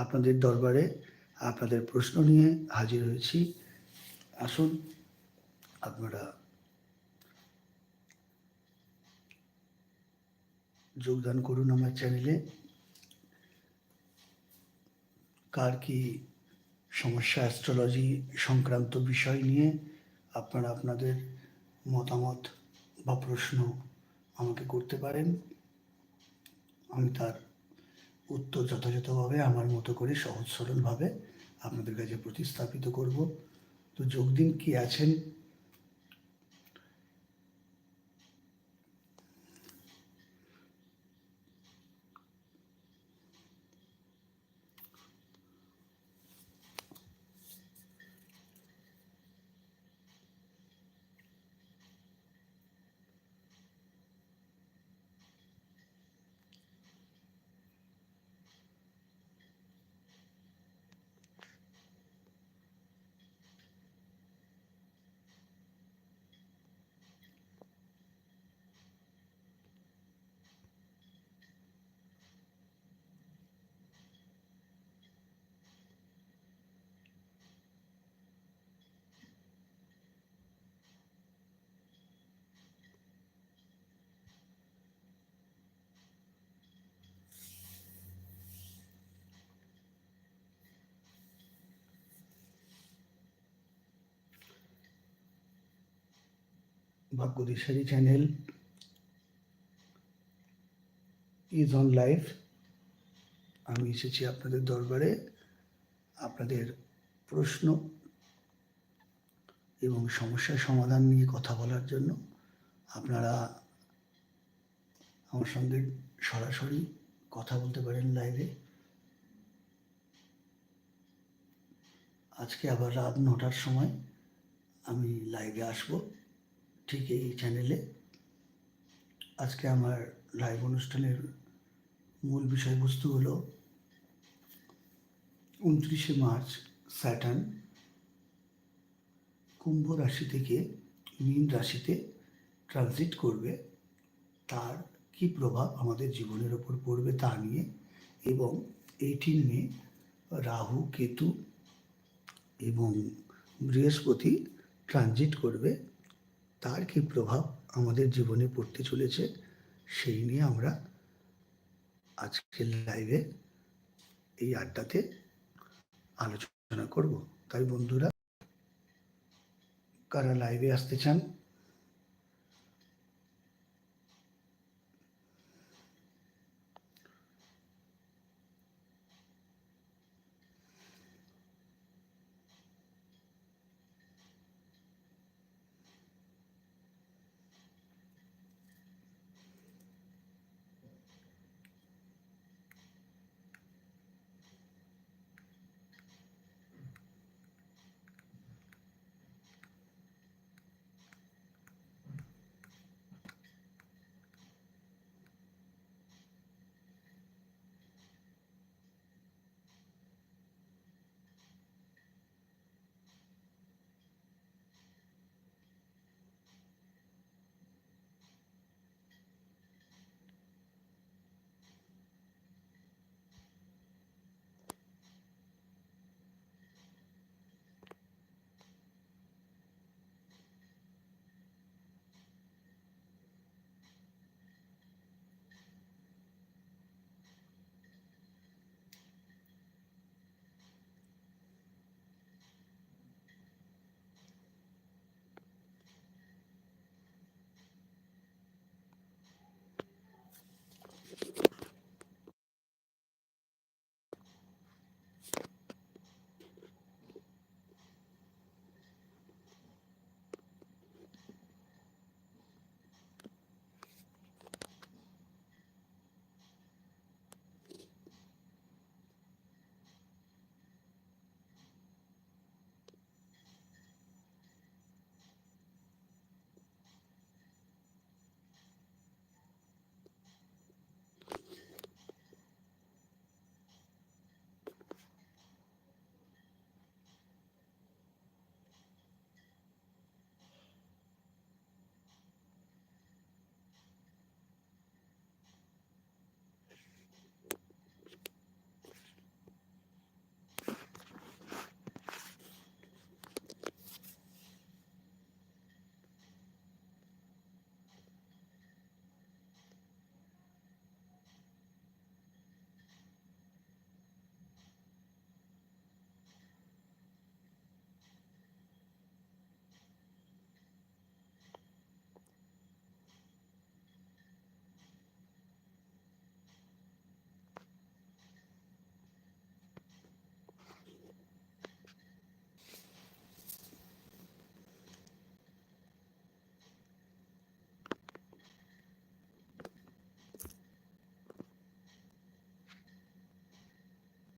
আপনাদের দরবারে আপনাদের প্রশ্ন নিয়ে হাজির হয়েছি। আসুন, আপনারা যোগদান করুন আমার চ্যানেলে। কার কি সমস্যা, অ্যাস্ট্রোলজি সংক্রান্ত বিষয় নিয়ে আপনারা আপনাদের মতামত বা প্রশ্ন আমাকে করতে পারেন, আমি তার উত্তর যথাযথভাবে, আমার মতো করে সহজ সরলভাবে আপনাদের কাছে প্রতিস্থাপিত করব। তো যোগদিন কি আছেন? Bhagyadishari channel is on live আমি এসেছি আপনাদের দরবারে আপনাদের প্রশ্ন এবং সমস্যার সমাধান নিয়ে কথা বলার জন্য। আপনারা আমার সঙ্গে সরাসরি কথা বলতে পারেন লাইভে আজকে আবার রাত নটার সময় আমি লাইভে আসব। ঠিক এই চ্যানেলে আজকে আমার লাইভ অনুষ্ঠানের মূল বিষয়বস্তু হলো উনত্রিশে মার্চ, স্যাটার্ন। কুম্ভ রাশি থেকে মীন রাশিতে ট্রানজিট করবে। তার কি প্রভাব আমাদের জীবনের ওপর পড়বে তা নিয়ে এবং এইটিন মে রাহু, কেতু এবং বৃহস্পতি ট্রানজিট করবে। তার কি প্রভাব আমাদের জীবনে পড়তে চলেছে, সেই নিয়ে আমরা আজকের লাইভে এই আড্ডাতে আলোচনা করব। তাই বন্ধুরা, কারা লাইভে আসতে চান